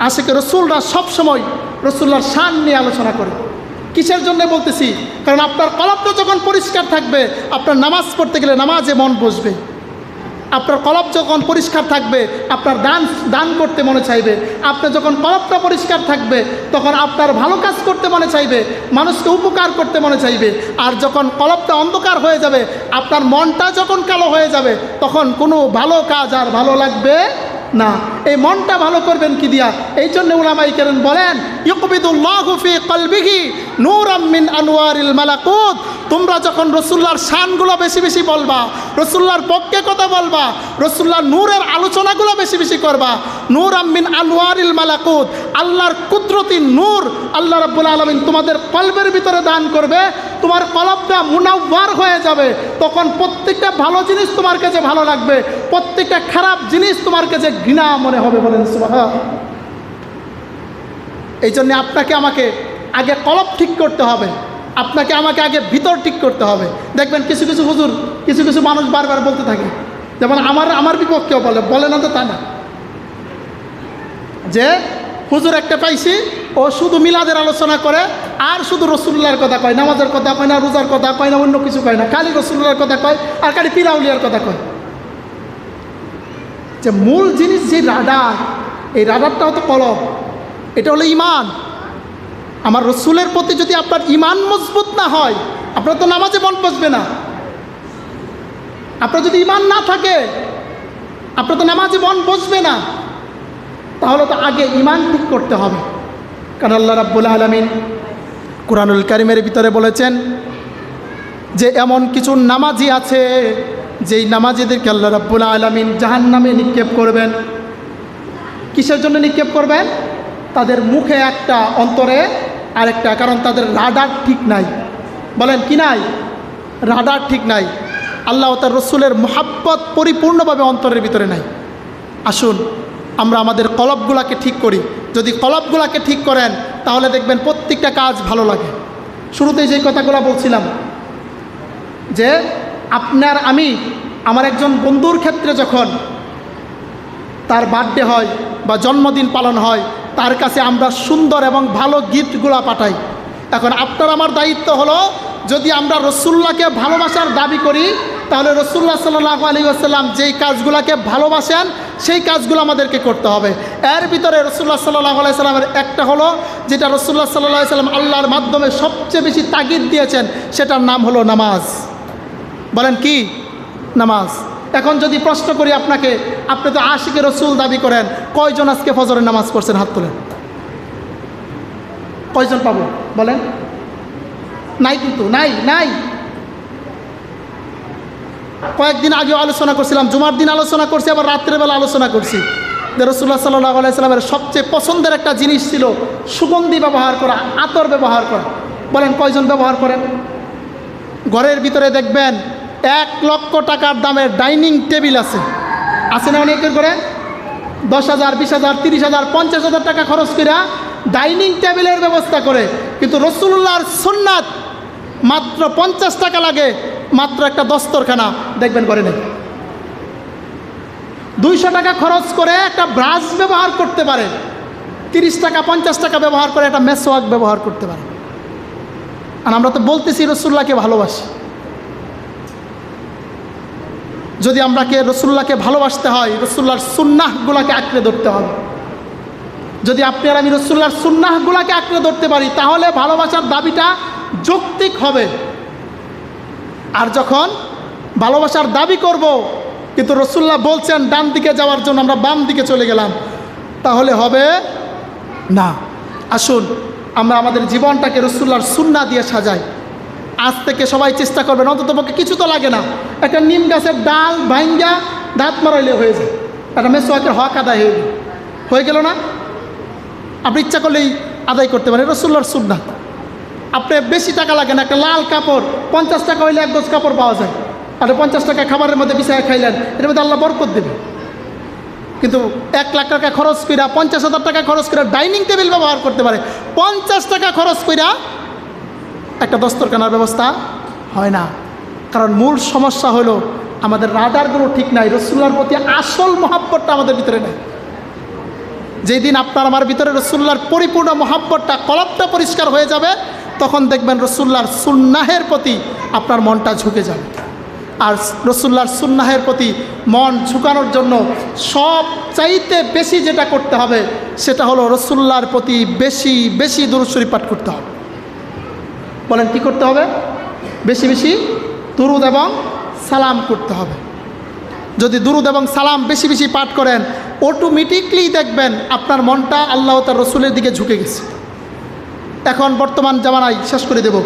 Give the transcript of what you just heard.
আশেকে রসুলরা সবসময় রসুল্লার শান নিয়ে আলোচনা করে। কিসের জন্য বলতেছি? কারণ আপনার কলবটা যখন পরিষ্কার থাকবে, আপনার নামাজ পড়তে গেলে নামাজে মন বসবে। আপনার কলব যখন পরিষ্কার থাকবে, আপনার দান দান করতে মনে চাইবে। আপনার যখন কলবটা পরিষ্কার থাকবে, তখন আপনার ভালো কাজ করতে মনে চাইবে, মানুষকে উপকার করতে মনে চাইবে। আর যখন কলবটা অন্ধকার হয়ে যাবে, আপনার মনটা যখন কালো হয়ে যাবে, তখন কোনো ভালো কাজ আর ভালো লাগবে না, এই মনটা ভালো করবেন কি দিয়া? এই জন্য উলামাই কেন বলেন ইকবিদুল্লাহু ফি কলবিহি নূরাম মিন আনওয়ারিল মালাকুত। তোমরা যখন রসুল্লার শানগুলো বেশি বেশি বলবা রসুল্লার পক্ষে কথা বলবা রসুল্লার নূরের আলোচনাগুলো বেশি বেশি করবা নূর আমিন আনোয়ারিল মালাকুত। আল্লাহর কুদরতি নূর আল্লাহ রাব্বুল আলমিন তোমাদের কলবের ভিতরে দান করবে, তোমার কলবটা মুনাব্বার হয়ে যাবে। তখন প্রত্যেকটা ভালো জিনিস তোমার কাছে ভালো লাগবে, প্রত্যেকটা খারাপ জিনিস তোমার কাছে ঘৃণা মনে হবে বলেন সুবহান। এই জন্যে আপনাকে আমাকে আগে কলব ঠিক করতে হবে, আপনাকে আমাকে আগে ভিতর ঠিক করতে হবে। দেখবেন কিছু কিছু হুজুর, কিছু কিছু মানুষ বারবার বলতে থাকে, যেমন আমার আমার বিপক্ষেও বলে বলে না তো তা না। যে হুজুর একটা পাইছি, ও শুধু মিলাদের আলোচনা করে, আর শুধু রসুল্লাহর কথা কয়, নামাজের কথা কয় না, রোজার কথা কয় না, অন্য কিছু কয় না, খালি রসুল্লাহর কথা কয়, আর খালি পিরাউলিয়ার কথা কয়। যে মূল জিনিস যে রাডার, এই রাডারটাও তো কলব এটা হলো ইমান। আমার রসুলের প্রতি যদি আপনার ইমান মজবুত না হয়, আপনার তো নামাজে মন বসবে না। আপনার যদি ইমান না থাকে, আপনার তো নামাজে মন বসবে না। তাহলে তো আগে ইমান ঠিক করতে হবে। কারণ আল্লাহ রাব্বুল আলমিন কোরআনুল কারিমের ভিতরে বলেছেন যে এমন কিছু নামাজি আছে, যেই নামাজিদেরকে আল্লাহ রাব্বুল আলমিন জাহান নামে নিক্ষেপ করবেন। কিসের জন্য নিক্ষেপ করবেন? তাদের মুখে একটা, অন্তরে আরেকটা, কারণ তাদের রাডার ঠিক নাই। বলেন কি নাই? রাডার ঠিক নাই। আল্লাহ তার রসুলের মোহাব্বত পরিপূর্ণভাবে অন্তরের ভিতরে নাই। আসুন আমরা আমাদের কলবগুলাকে ঠিক করি। যদি কলবগুলাকে ঠিক করেন, তাহলে দেখবেন প্রত্যেকটা কাজ ভালো লাগে। শুরুতেই যে কথাগুলো বলছিলাম, যে আপনার আমি, আমার একজন বন্ধুর ক্ষেত্রে যখন তার বার্থডে হয় বা জন্মদিন পালন হয়, তার কাছে আমরা সুন্দর এবং ভালো গিফটগুলা পাঠাই। এখন আপনার আমার দায়িত্ব হলো, যদি আমরা রসুল্লাহকে ভালোবাসার দাবি করি তাহলে রসুল্লাহ সাল্লাহ আলী আসাল্লাম যেই কাজগুলোকে ভালোবাসেন, সেই কাজগুলো আমাদেরকে করতে হবে। এর ভিতরে রসুল্লাহ সাল্লাহ আলাইসাল্লামের একটা হলো, যেটা রসুল্লাহ সাল্লাহ সাল্লাম আল্লাহর মাধ্যমে সবচেয়ে বেশি তাগিদ দিয়েছেন, সেটার নাম হলো নামাজ। বলেন কি? নামাজ। এখন যদি প্রশ্ন করি আপনাকে, আপনি তো আশিকে রসুল দাবি করেন, কয়জন আজকে ফজরের নামাজ পড়ছেন? হাত তোলেন। কয়জন পাবো? বলেন। নাই কিন্তু, নাই নাই। কয়েকদিন আগে আলোচনা করছিলাম, জুমার দিন আলোচনা করছি, আবার রাত্রেবেলা আলোচনা করছি। রসুল্লাহ সাল্লাহ আলাইসাল্লামের সবচেয়ে পছন্দের একটা জিনিস ছিল সুগন্ধি ব্যবহার করা, আতর ব্যবহার করা। বলেন, কয়জন ব্যবহার করেন? ঘরের ভিতরে দেখবেন এক লক্ষ টাকার দামের ডাইনিং টেবিল আছে। আছে না অনেকের করে দশ হাজার, বিশ হাজার, তিরিশ হাজার, পঞ্চাশ হাজার টাকা খরচ করে ডাইনিং টেবিলের ব্যবস্থা করে। কিন্তু রসুল্লাহর সুন্নাত মাত্র পঞ্চাশ টাকা লাগে মাত্র একটা দস্তরখানা দেখবেন করে নেই। দুইশো টাকা খরচ করে একটা ব্রাশ ব্যবহার করতে পারে। তিরিশ টাকা, পঞ্চাশ টাকা ব্যবহার করে একটা মেসোয়াক ব্যবহার করতে পারে। আর আমরা তো বলতেছি রসুল্লাহকে ভালোবাসি। যদি আমরাকে রসুল্লাহকে ভালোবাসতে হয়, রসুল্লাহর সুন্নাহগুলাকে আঁকড়ে ধরতে হবে। যদি আপনি আর আমি রসুল্লাহর সুন্নাহগুলাকে আঁকড়ে ধরতে পারি, তাহলে ভালোবাসার দাবিটা যৌক্তিক হবে। আর যখন ভালোবাসার দাবি করব, কিন্তু রসুল্লাহ বলছেন ডান দিকে যাওয়ার জন্য আমরা বাম দিকে চলে গেলাম, তাহলে হবে না। আসুন, আমরা আমাদের জীবনটাকে রসুল্লার সুন্না দিয়ে সাজাই। আজ থেকে সবাই চেষ্টা করবেন, অন্তত পক্ষে কিছু তো লাগে না। একটা নিম গাছের ডাল ভাইঙ্গা, দাঁত মারাইলে হয়ে যায়। একটা মেসোয়াকের হক আদায় হয়ে হয়ে গেল না? আপনি ইচ্ছা করলেই আদায় করতে পারেন রসুল্লার সুন্না আপনি বেশি টাকা লাগে না, একটা লাল কাপড়, পঞ্চাশ টাকা হইলে এক গজ কাপড় পাওয়া যায়। আর পঞ্চাশ টাকা খাবারের মধ্যে বিছায় খাইলেন, এর মধ্যে আল্লাহ বরকত দেবে। কিন্তু এক লাখ টাকা খরচ কইরা, পঞ্চাশ হাজার টাকা খরচ করে ডাইনিং টেবিল ব্যবহার করতে পারে। পঞ্চাশ টাকা খরচ কইরা একটা দস্তরখানার ব্যবস্থা হয় না। কারণ মূল সমস্যা হলো, আমাদের রাডারগুলো ঠিক নাই রসুল্লার প্রতি আসল মহাব্বতটা আমাদের ভিতরে নেই। যেদিন আপনার আমার ভিতরে রসুল্লার পরিপূর্ণ মহাব্বতটা কলবটা পরিষ্কার হয়ে যাবে তখন দেখবেন রসুল্লার সুন্নাহের প্রতি আপনার মনটা ঝুঁকে যাবে। আর রসুল্লার সুন্নাহের প্রতি মন ঝুঁকানোর জন্য সব চাইতে বেশি যেটা করতে হবে, সেটা হলো রসুল্লার প্রতি বেশি বেশি দুরুশ্বরী পাঠ করতে হবে। বলেন কি করতে হবে? বেশি বেশি দুরুদ এবং সালাম করতে হবে। যদি দুরুদ এবং সালাম বেশি বেশি পাঠ করেন অটোমেটিকলি দেখবেন আপনার মনটা আল্লাহ তার রসুলের দিকে ঝুঁকে গেছে। এখন বর্তমান জামানায় শেষ করে দেব।